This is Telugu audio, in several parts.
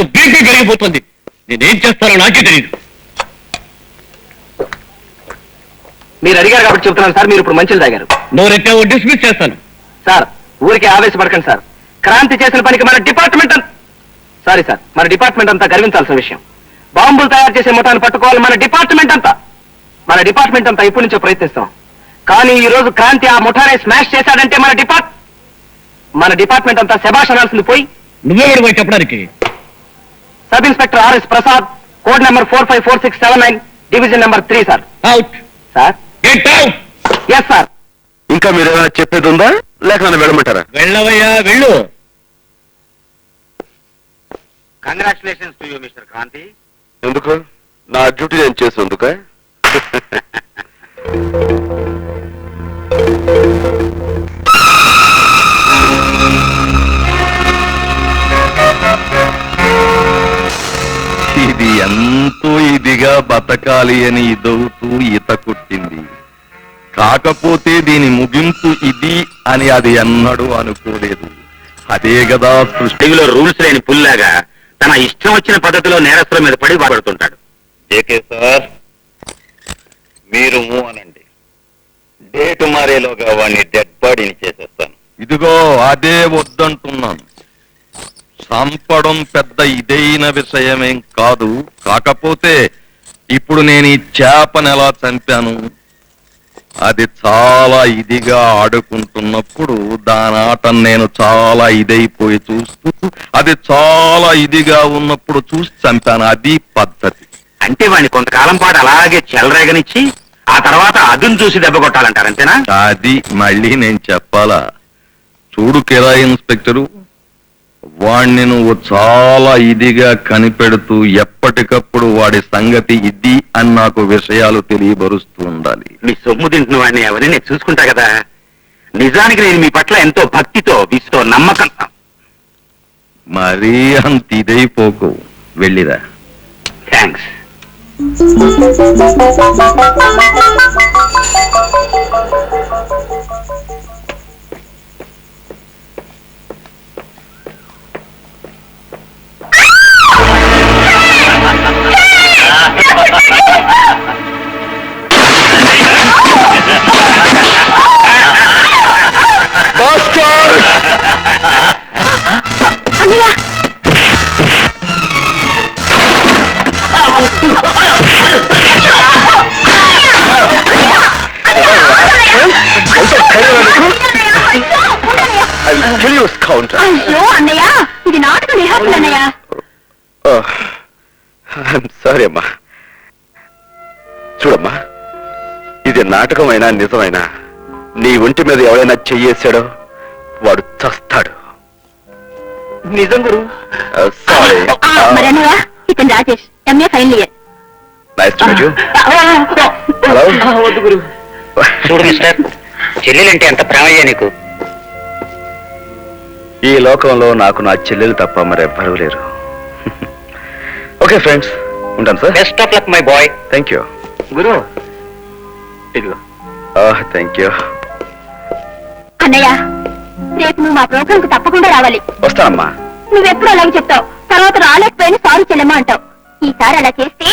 బీపీ పెరిగిపోతుంది నేనేం చేస్తానో నాకే తెలియదు మీరు అడిగారు కాబట్టి చెప్తున్నాను సార్ మీరు ఇప్పుడు మంచిలు తాగారు. నోరెక్కావు డిస్మిస్ చేస్తాను. సార్ ఊరికి ఆవేశపడకండి సార్. క్రాంతి చేసిన పనికి మన డిపార్ట్మెంట్ సారీ సార్ మన డిపార్ట్మెంట్ అంతా గర్వించాల్సిన విషయం. బాంబులు తయారు చేసే ముఠాన్ని పట్టుకోవాలి మన డిపార్ట్మెంట్ అంతా. మన డిపార్ట్మెంట్ అంతా ఇప్పటి నుంచో ప్రయత్నిస్తాం. కానీ ఈ రోజు క్రాంతి ఆ ముఠానే స్మాష్ చేశాడంటే మన డిపార్ట్ మన డిపార్ట్మెంట్ అంతా శభాష్ అనాల్సింది పోయి పోయి చెప్పడానికి? Sub inspector RS Prasad code number four five four six seven nine division number three sir. Out sir? Get out yes sir. ఇంకా మీరు ఏమైనా చెప్పేది ఉందా? లేక నన్ను వెళ్ళమంటారా? వెళ్ళవయ్యా వెళ్ళు. Congratulations to you mister Kranti ఎందుకు? నా డ్యూటీ నేను చేసేందుక ఇదిగా బతకాలి అని ఇదవుతూ ఈత కొట్టింది. కాకపోతే దీని ముగింపు ఇది అని అది ఎన్నడూ అనుకోలేదు. అదే కదా సృష్టి. తెలుగులో రూల్స్ లేని పుల్లాగా తన ఇష్టం వచ్చిన పద్ధతిలో నేరస్తుల మీద పడి బాధపడుతుంటాడు. AK sir? మీరు మూవ్ అనండి. డేట్ మారేలోగా వాడిని డెడ్ బాడీని చేసేస్తాను. ఇదిగో అదే వద్దంటున్నాను. చంపడం పెద్ద ఇదైన విషయమేం కాదు. కాకపోతే ఇప్పుడు నేను ఈ చేపను ఎలా చంపాను? అది చాలా ఇదిగా ఆడుకుంటున్నప్పుడు దాని ఆట నేను చాలా ఇదైపోయి చూస్తూ అది చాలా ఇదిగా ఉన్నప్పుడు చూసి చంపాను. అది పద్ధతి. అంటే వాడిని కొంతకాలం పాటు అలాగే చెలరేగనిచ్చి ఆ తర్వాత అదును చూసి దెబ్బ కొట్టాలంటారు అంతేనా? అది మళ్ళీ నేను చెప్పాలా? చూడు కిరా ఇన్స్పెక్టరు వాణ్ణి నువ్వు చాలా ఇదిగా కనిపెడుతూ ఎప్పటికప్పుడు వాడి సంగతి ఇది అని నాకు విషయాలు తెలియబరుస్తూ ఉండాలి. మీ సొమ్ము తింటున్న వాడిని అవన్నీ నేను చూసుకుంటా కదా. నిజానికి నేను మీ పట్ల ఎంతో భక్తితో విసుతో నమ్మకం. మరీ అంత ఇదైపోకు. వెళ్ళిరా. థ్యాంక్స్ అయ్యో అన్నయ్య ఇది నాటక రిహార్సల్ అన్నయ్య సారీ అమ్మా. చూడమ్మా ఇది నాటకమైనా నిజమైనా నీ ఒంటి మీద ఎవడైనా చెయ్యేశాడో వాడు చస్తాడు. నిజం గురు. సారీ ఇతను Rajesh MA final year. Nice to meet you hello వద్దు గురు. చూడు మిస్టర్ చెల్లెలంటే ఎంత ప్రేమయ్యా నీకు? ఈ లోకంలో నాకు నా చెల్లెలు తప్ప మరెవ్వరూ లేరు. ఓకే ఫ్రెండ్స్ ఉంటాను sir best of luck my boy thank you గురు. ఇదిగో. థ్యాంక్ యూ అన్నయ్య రేపు నువ్వు మా ప్రోగ్రామ్కు తప్పకుండా రావాలి. వస్తానమ్మా. నువ్వెప్పుడు అలాగే చెప్తావు? తర్వాత రాలేకపోయిన సారీ చెల్లెమ్మ అంటావు. ఈసారి అలా చేస్తే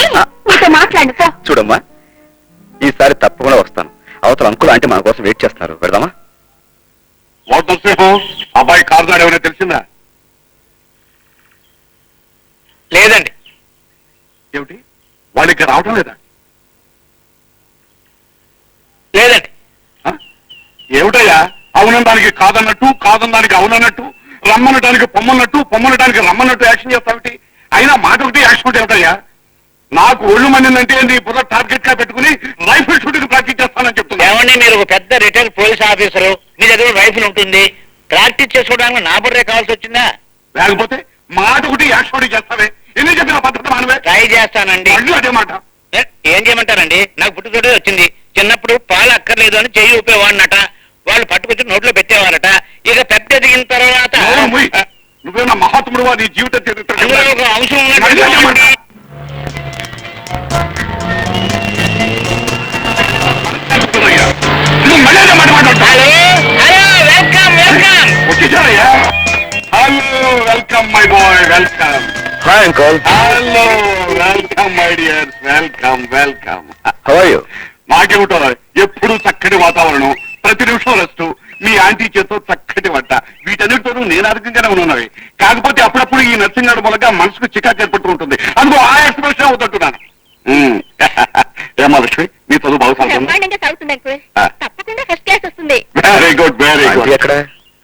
నీతో మాట్లాడు చూడమ్మా ఈసారి తప్పకుండా వస్తాను. అవతల అంకుల్ అంటే మన కోసం వెయిట్ చేస్తున్నారు పెడదామా సేపు అబ్బాయి కారు ఏమైనా తెలిసిందా? లేదండి. ఏమిటి? వాళ్ళకి రావటం లేదా? లేదండి. ఆ? ఏమిటయ్యా? అవునడానికి కాదన్నట్టు కాదనడానికి అవునన్నట్టు రమ్మనటానికి పొమ్మన్నట్టు పొమ్మనటానికి రమ్మన్నట్టు యాక్షన్ చేస్తావిటి అయినా మాట ఒకటి యాక్షన్ ఒకటి ఏమిటయ్యా? నాకు ఒళ్ళు మందిందంటే నీ బుర్ర టార్గెట్గా పెట్టుకుని రైఫిల్ షూటింగ్ ప్రాక్టీస్ చేస్తానని చెప్తున్నా ఏమండి మీరు ఒక పెద్ద రిటైర్డ్ పోలీస్ ఆఫీసరు మీ దగ్గర రైఫిల్ ఉంటుంది. ప్రాక్టీస్ చేసుకోవడానికి నా బుర్రే కావాల్సి వచ్చిందా? లేకపోతే మాట ఒకటి యాక్షన్ ఒకటి చేస్తావే. ఎన్ని చెప్పిన పద్ధతి మానవే. ట్రై చేస్తానండి. అదే మాట. ఏ, చేయమంటారండి? నాకు పుట్టుతోటే వచ్చింది. చిన్నప్పుడు పాలు అక్కర్లేదు అని చెయ్యి ఊపేవాడినట. వాళ్ళు పట్టుకొచ్చి నోట్లో పెట్టేవారట. ఇక పెద్ద ఎదిగిన తర్వాత. నువ్వేనా మహాత్ముడు నీ జీవిత చరిత్ర అంశం hi uncle hello welcome my dear welcome welcome how are you నాకేమిటో ఎప్పుడు చక్కటి వాతావరణం. ప్రతి నిమిషం రెస్ట్. మీ ఆంటీ చేతో చక్కటి వంట. వీటన్నిటితోనూ నేను అధికంగానే ఉన్నవి కాకపోతే అప్పుడప్పుడు ఈ నర్సింగ్ గారి మూలంగా మనసుకు చికాకు ఏర్పడుతూ ఉంటుంది. అందుకో ఆ ఎక్స్ప్రెషన్ అవుతుంటున్నాను. ఏమా లక్ష్మి మీ చదువు బాగా సాగుతుంది? బ్రహ్మాండంగా సాగుతుంది అంకుల్. ఆ. తప్పకుండా ఫస్ట్ క్లాస్ వస్తుంది. వెరీ గుడ్ వెరీ గుడ్ ఎక్కడ?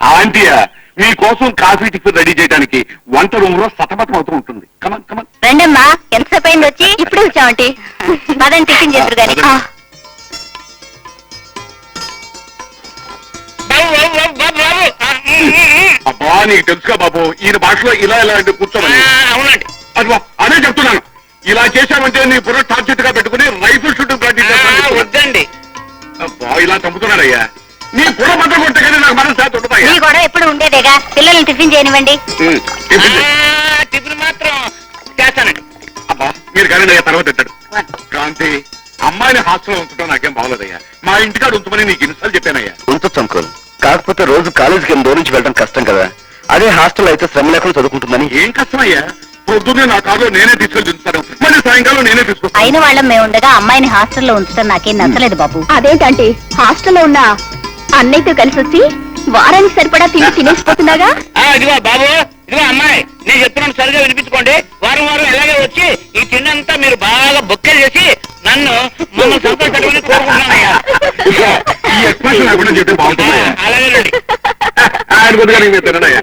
ఆంటీయా? మీకోసం కాఫీ టిఫిన్ రెడీ చేయడానికి వంట రూమ్లో సతమతం అవుతూ ఉంటుంది. కమన్ కమన్ రండమ్మా ఎంతసేపు అయింది వచ్చి? ఇప్పుడు వచ్చామంటి పదండి టిఫిన్ చేద్దరు ఉమ్. అబ్బా నీకు తెలుసుగా బాబు ఈయన భాషలో ఇలా ఇలా అంటే కూర్చోమని అవునండి. అదిగో అదే చెప్తున్నాను. ఇలా చేశామంటే నీ బుర్ర టార్గెట్గా పెట్టుకుని రైఫిల్ షూటింగ్ ప్రాక్టీస్. వద్దండి. అబ్బా ఇలా చంపుతున్నాడయ్యా. నీ నాకు మనసు శాతం మీ ఉంటుందయ్యా కూడా ఎప్పుడు ఉండేదేగా? పిల్లల్ని టిఫిన్ చేయనివ్వండి. టిఫిన్ మాత్రం చేస్తానండి. అబ్బా మీరు కానీ అయ్యా తర్వాత తిట్టాడు క్రాంతి అమ్మాయిని హాస్టల్లో ఉంచడం నాకేం బాగోలేదయ్యా మా ఇంటికాడ ఉంచమని నీకు ఇన్నిసార్లు చెప్పానయ్యా. ఉంచొచ్చు అంకుల్. కాకపోతే రోజు కాలేజీకి ఎనిమిది నుంచి వెళ్ళడం కష్టం కదా. అదే హాస్టల్ అయితే శ్రమ లేకుండా చదువుకుంటుందని. ఏం కష్టమయ్యా? పొద్దున్నే నా కారులో నేనే తీసుకెళ్ళి దించుతాను. మళ్ళీ సాయంకాలం నేనే తీసుకొస్తాను. అయిన వాళ్ళం మేము ఉండగా అమ్మాయిని హాస్టల్లో ఉంచడం నాకేం నచ్చలేదు బాబు. అదేంటంటే? హాస్టల్లో ఉన్న అన్నయ్యతో కలిసి వచ్చి వారానికి సరిపడా తిని తినేసిపోతున్నాగా? ఆ, ఇదిగో బాబు ఇదిగో అమ్మాయి నేను చెప్తున్నాను సరిగా వినిపించుకోండి. వారం వారం ఎలాగే వచ్చి ఈ తిండంతా మీరు బాగా బొక్కలు చేసి నన్ను మమ్మల్ని సంతోషపెట్టుకుని కోరుకుంటున్నానయ్యా. ఈ ఎక్స్ప్రెషన్ లేకుండా చెప్తే ఆ, బాగుంటుందయ్యా అలాగేనండి ఆయన కొద్దిగా తినడయ్యా